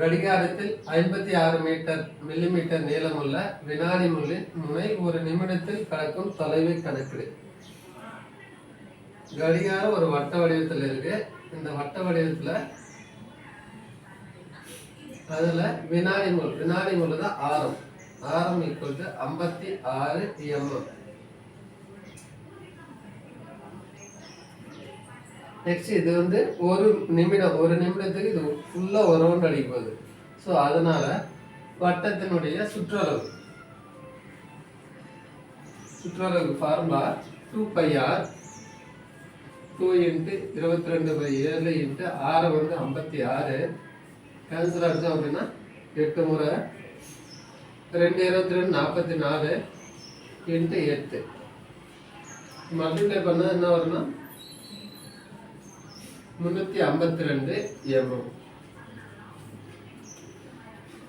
கடிகாரத்தில் ஐம்பத்தி ஆறு மீட்டர் மில்லிமீட்டர் நீளமுள்ள வினாடி முள்ளின் முனை ஒரு நிமிடத்தில் கடக்கும் தொலைவை கணக்கிடு. கடிகாரம் ஒரு வட்ட வடிவத்தில் இருக்கு. இந்த வட்ட வடிவத்தில் அதில் வினாடி முள் வினாடி முள் தான் ஆரம். ஆரம் ஈக்குவல் டு ஐம்பத்தி ஆறு எம்எம் நெக்ஸ்ட் இது வந்து ஒரு நிமிடம் ஒரு நிமிடத்துக்கு இது ஃபுல்லாக ஒரு ரவுண்ட் அடிக்க போகுது. ஸோ அதனால் வட்டத்தினுடைய சுற்றளவு. சுற்றளவு formula two pi r two into இருபத்தி ரெண்டு பை ஏழு இன்ட்டு ஆறு வந்து ஐம்பத்தி ஆறு. கேன்சல் அடித்தோம் அப்படின்னா எட்டு முறை ரெண்டு இருபத்தி ரெண்டு நாற்பத்தி நாலு இன்ட்டு எட்டு. மல்டிப்ளை பண்ணால் என்ன வரும்னா முந்நூற்றி ஐம்பத்தி ரெண்டு எம்எம்